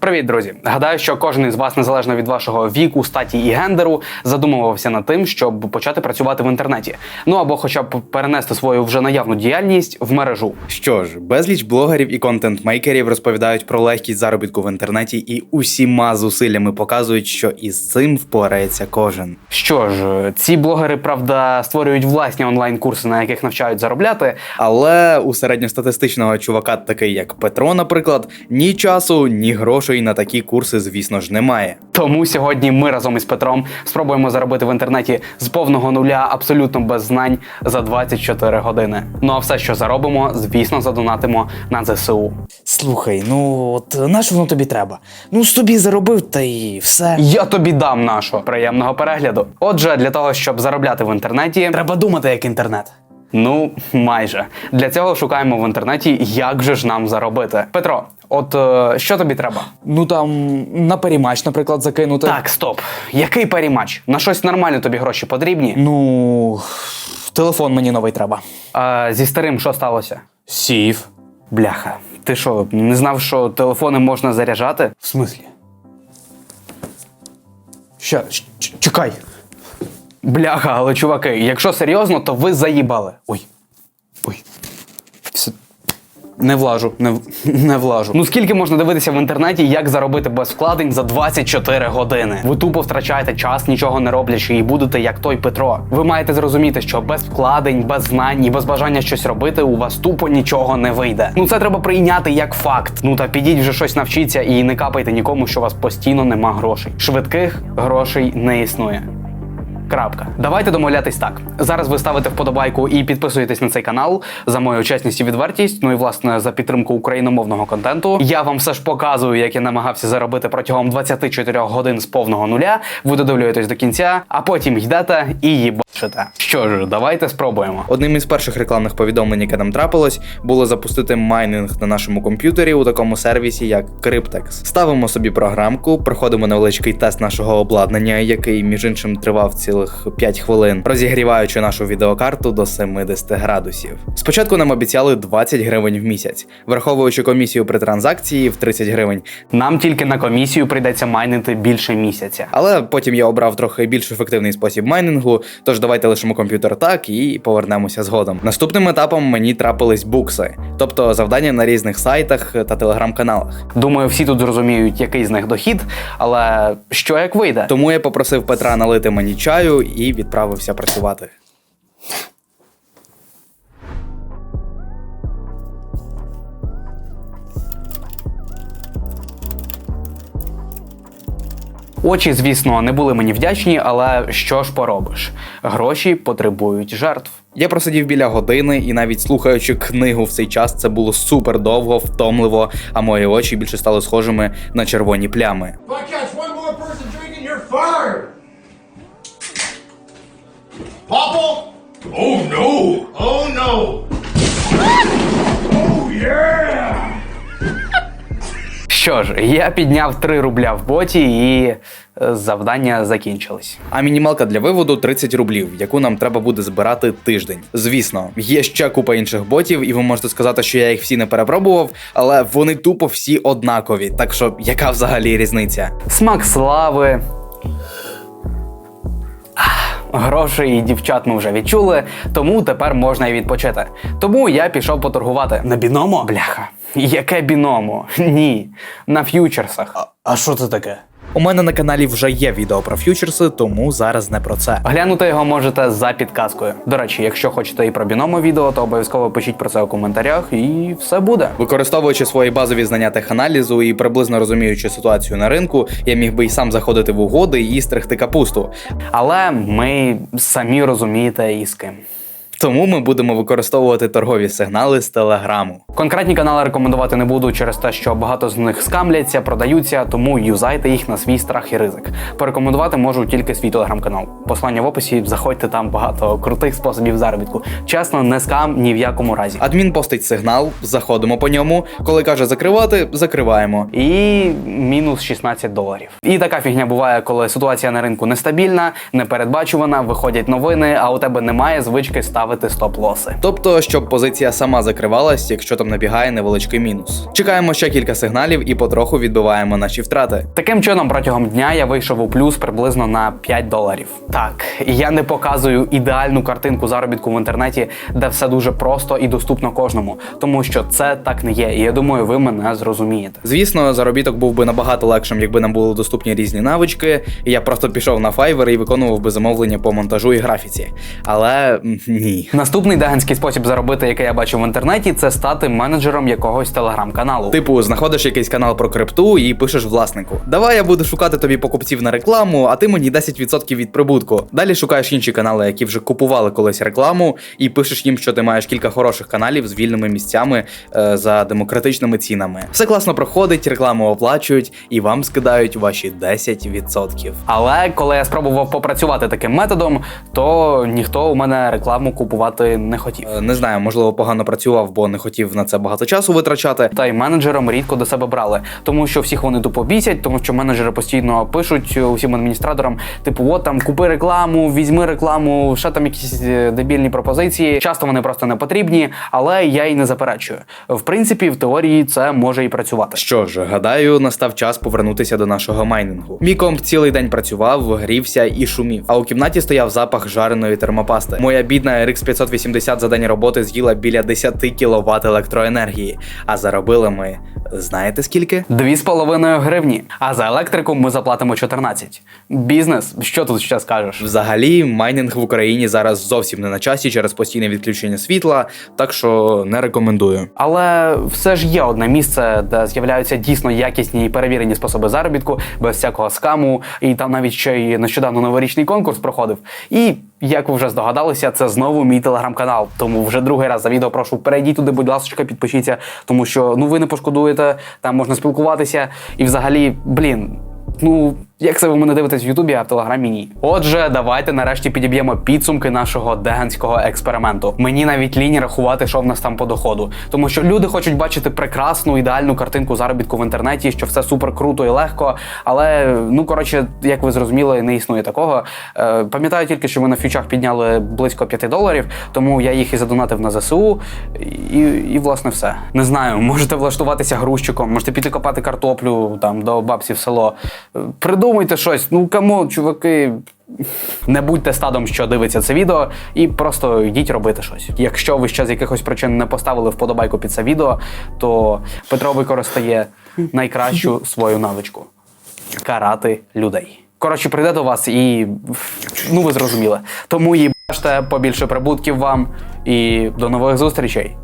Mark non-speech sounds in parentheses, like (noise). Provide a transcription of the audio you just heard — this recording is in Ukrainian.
Привіт, друзі! Гадаю, що кожен із вас, незалежно від вашого віку, статі і гендеру, задумувався над тим, щоб почати працювати в інтернеті. Ну або хоча б перенести свою вже наявну діяльність в мережу. Що ж, безліч блогерів і контент-мейкерів розповідають про легкість заробітку в інтернеті і усіма зусиллями показують, що із цим впорається кожен. Що ж, ці блогери, правда, створюють власні онлайн-курси, на яких навчають заробляти. Але у середньостатистичного чувака, такий як Петро, наприклад, ні часу, ні грошей на такі курси, звісно ж, немає. Тому сьогодні ми разом із Петром спробуємо заробити в інтернеті з повного нуля абсолютно без знань за 24 години. Ну а все, що заробимо, звісно, задонатимо на ЗСУ. Слухай, ну от на що воно тобі треба? Ну собі заробив та і все. Я тобі дам нашого приємного перегляду. Отже, для того, щоб заробляти в інтернеті, Треба думати як інтернет. Ну майже для цього шукаємо в інтернеті, як же ж нам заробити. Петро, от е, що тобі треба? Ну там на перімач, наприклад, закинути. Так, стоп. Який парімач? На щось нормальне тобі гроші потрібні? Ну, телефон мені новий треба. А зі старим що сталося? Сів. Бляха, ти що, не знав, що телефони можна заряджати? В смислі? Ща, ч- ч- чекай. Бляха, але чуваки, якщо серйозно, то ви заїбали. Ой. Ой. Все. Не влажу, не, (laughs) не влажу. Ну скільки можна дивитися в інтернеті, як заробити без вкладень за 24 години? Ви тупо втрачаєте час, нічого не роблячи, і будете як той Петро. Ви маєте зрозуміти, що без вкладень, без знань і без бажання щось робити у вас тупо нічого не вийде. Ну це треба прийняти як факт. Ну та підіть вже щось навчіться і не капайте нікому, що у вас постійно нема грошей. Швидких грошей не існує. Крапка. Давайте домовлятись так. Зараз ви ставите вподобайку і підписуєтесь на цей канал за мою чесність і відвертість. Ну і власне за підтримку україномовного контенту. Я вам все ж показую, як я намагався заробити протягом 24 годин з повного нуля. Ви додивлюєтесь до кінця, а потім йдете і їбашите. Що ж, давайте спробуємо. Одним із перших рекламних повідомлень, яке нам трапилось, було запустити майнинг на нашому комп'ютері у такому сервісі, як Cryptex. Ставимо собі програмку, проходимо невеличкий тест нашого обладнання, який між іншим тривав цілих 5 хвилин, розігріваючи нашу відеокарту до 70 градусів. Спочатку нам обіцяли 20 гривень в місяць, враховуючи комісію при транзакції в 30 гривень. Нам тільки на комісію прийдеться майнити більше місяця. Але потім я обрав трохи більш ефективний спосіб майнінгу, тож давайте лишимо комп'ютер так і повернемося згодом. Наступним етапом мені трапились букси, тобто завдання на різних сайтах та телеграм-каналах. Думаю, всі тут зрозуміють, який з них дохід, але що як вийде? Тому я попросив Петра налити мені чаю і відправився працювати. Очі, звісно, не були мені вдячні, але що ж поробиш? Гроші потребують жертв. Я просидів біля години і навіть слухаючи книгу в цей час, це було супер довго, втомливо, а мої очі більше стали схожими на червоні плями. Popple? Oh no! Oh no! oh yeah! Що ж, я підняв 3 рубля в боті і е, завдання закінчились. А мінімалка для виводу 30 рублів, яку нам треба буде збирати тиждень. Звісно, є ще купа інших ботів, і ви можете сказати, що я їх всі не перепробував, але вони тупо всі однакові. Так що яка взагалі різниця? Смак слави. Грошей і дівчат ми вже відчули, тому тепер можна і відпочити. Тому я пішов поторгувати. На біномо? Бляха, яке біномо? Ні, на ф'ючерсах. А що це таке? У мене на каналі вже є відео про ф'ючерси, тому зараз не про це. Глянути його можете за підказкою. До речі, якщо хочете і про біномо відео, то обов'язково пишіть про це у коментарях, і все буде. Використовуючи свої базові знання теханалізу і приблизно розуміючи ситуацію на ринку, я міг би й сам заходити в угоди і стригти капусту. Але ми самі розумієте і з ким. Тому ми будемо використовувати торгові сигнали з телеграму. Конкретні канали рекомендувати не буду через те, що багато з них скамляться, продаються, тому юзайте їх на свій страх і ризик. Порекомендувати можу тільки свій телеграм-канал. Послання в описі, заходьте там багато крутих способів заробітку. Чесно, не скам ні в якому разі. Адмін постить сигнал, заходимо по ньому. Коли каже закривати, закриваємо. І мінус 16 доларів. І така фігня буває, коли ситуація на ринку нестабільна, непередбачувана, виходять новини, а у тебе немає звички ставити ставити стоп-лоси. Тобто, щоб позиція сама закривалась, якщо там набігає невеличкий мінус. Чекаємо ще кілька сигналів і потроху відбиваємо наші втрати. Таким чином, протягом дня я вийшов у плюс приблизно на 5 доларів. Так, я не показую ідеальну картинку заробітку в інтернеті, де все дуже просто і доступно кожному, тому що це так не є. І я думаю, ви мене зрозумієте. Звісно, заробіток був би набагато легшим, якби нам були доступні різні навички, і я просто пішов на Fiverr і виконував би замовлення по монтажу і графіці. Але м, Наступний деганський спосіб заробити, який я бачив в інтернеті, це стати менеджером якогось телеграм-каналу. Типу, знаходиш якийсь канал про крипту і пишеш власнику: Давай я буду шукати тобі покупців на рекламу, а ти мені 10% від прибутку. Далі шукаєш інші канали, які вже купували колись рекламу, і пишеш їм, що ти маєш кілька хороших каналів з вільними місцями е, за демократичними цінами. Все класно проходить, рекламу оплачують і вам скидають ваші 10%. Але коли я спробував попрацювати таким методом, то ніхто у мене рекламу купувати не хотів. Е, Не знаю, можливо, погано працював, бо не хотів на це багато часу витрачати. Та й менеджерам рідко до себе брали, тому що всіх вони тупо бісять, тому що менеджери постійно пишуть усім адміністраторам: типу, от там купи рекламу, візьми рекламу, ще там якісь е, дебільні пропозиції. Часто вони просто не потрібні, але я й не заперечую. В принципі, в теорії це може і працювати. Що ж, гадаю, настав час повернутися до нашого майнінгу. Мій комп цілий день працював, грівся і шумів. А у кімнаті стояв запах жареної термопасти. Моя бідна RX 580 за день роботи з'їла біля 10 кВт електроенергії. А заробили ми знаєте скільки? Дві з половиною гривні. А за електрику ми заплатимо 14. Бізнес, що тут ще скажеш? Взагалі, майнінг в Україні зараз зовсім не на часі через постійне відключення світла, так що не рекомендую. Але все ж є одне місце, де з'являються дійсно якісні і перевірені способи заробітку, без всякого скаму, і там навіть ще й нещодавно новорічний конкурс проходив. І як ви вже здогадалися, це знову мій телеграм-канал. Тому вже другий раз за відео прошу перейдіть туди, будь ласка, підпишіться, тому що ну ви не пошкодуєте, там можна спілкуватися. І взагалі, блін. Ну, як це ви мене дивитесь в Ютубі, а в Телеграмі ні. Отже, давайте нарешті підіб'ємо підсумки нашого деганського експерименту. Мені навіть лінь рахувати, що в нас там по доходу. Тому що люди хочуть бачити прекрасну ідеальну картинку заробітку в інтернеті, що все супер круто і легко. Але ну коротше, як ви зрозуміли, не існує такого. Е, пам'ятаю тільки, що ми на фьючах підняли близько 5 доларів, тому я їх і задонатив на ЗСУ, і, і власне все. Не знаю, можете влаштуватися грузчиком, можете піти копати картоплю там до бабці в село. Е, Придумайте щось. Ну камон, чуваки. Не будьте стадом, що дивиться це відео, і просто йдіть робити щось. Якщо ви ще з якихось причин не поставили вподобайку під це відео, то Петро використає найкращу свою навичку карати людей. Коротше, прийде до вас і ну ви зрозуміли. Тому їбаште побільше прибутків вам і до нових зустрічей.